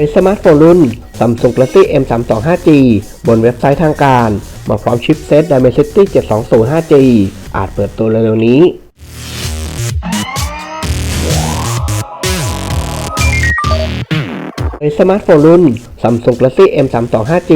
ในสมาร์ทโฟนรุ่น Samsung Galaxy M32 5G บนเว็บไซต์ทางการ มาพร้อมชิปเซต Dimensity 720 5G อาจเปิดตัวเร็วๆนี้ ในสมาร์ทโฟนรุ่น Samsung Galaxy M32 5G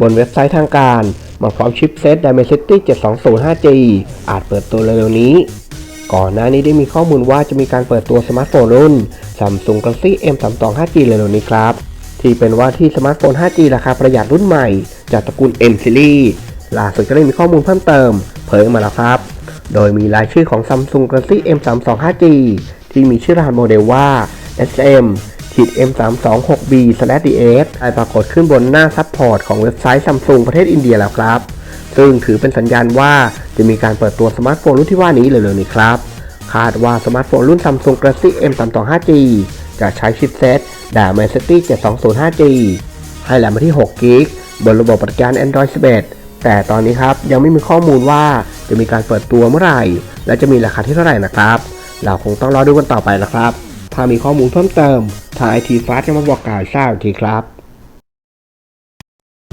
บนเว็บไซต์ทางการ มาพร้อมชิปเซต Dimensity 720 5G อาจเปิดตัวเร็วๆนี้ ก่อนหน้านี้ได้มีข้อมูลว่าจะมีการเปิดตัวสมาร์ทโฟนรุ่น Samsung Galaxy M32 5G เร็วๆนี้ครับ ที่เป็นว่าที่สมาร์ทโฟน 5G ราคาประหยัดรุ่นใหม่ จากตระกูล M Series ล่าสุดก็ได้มีข้อมูลเพิ่มเติม เผยออกมาแล้วครับ โดยมีรายชื่อของ Samsung Galaxy M32 5G ที่มีชื่อรหัสโมเดลว่า SM ขีด M326B DS ได้ปรากฏขึ้นบนหน้าซัพพอร์ตของเว็บไซต์ Samsung ประเทศอินเดียแล้วครับ ซึ่งถือเป็นสัญญาณว่าจะมีการเปิดตัวสมาร์ทโฟนรุ่นที่ว่านี้เร็วๆนี้ครับ คาดว่าสมาร์ทโฟนรุ่น Samsung Galaxy M32 5G จะใช้ชิปเซต Dimensity 720 5G ให้แรมมาที่6กิกบนระบบปฏิการ Android 11 แต่ตอนนี้ครับยังไม่มีข้อมูลว่าจะมีการเปิดตัวเมื่อไหร่ และจะมีราคาที่เท่าไหร่นะครับ เราคงต้องรอดูกันต่อไปนะครับ ถ้ามีข้อมูลเพิ่มเติมทาง IT Fast จะมาบอกกล่าวทราบอีกทีครับ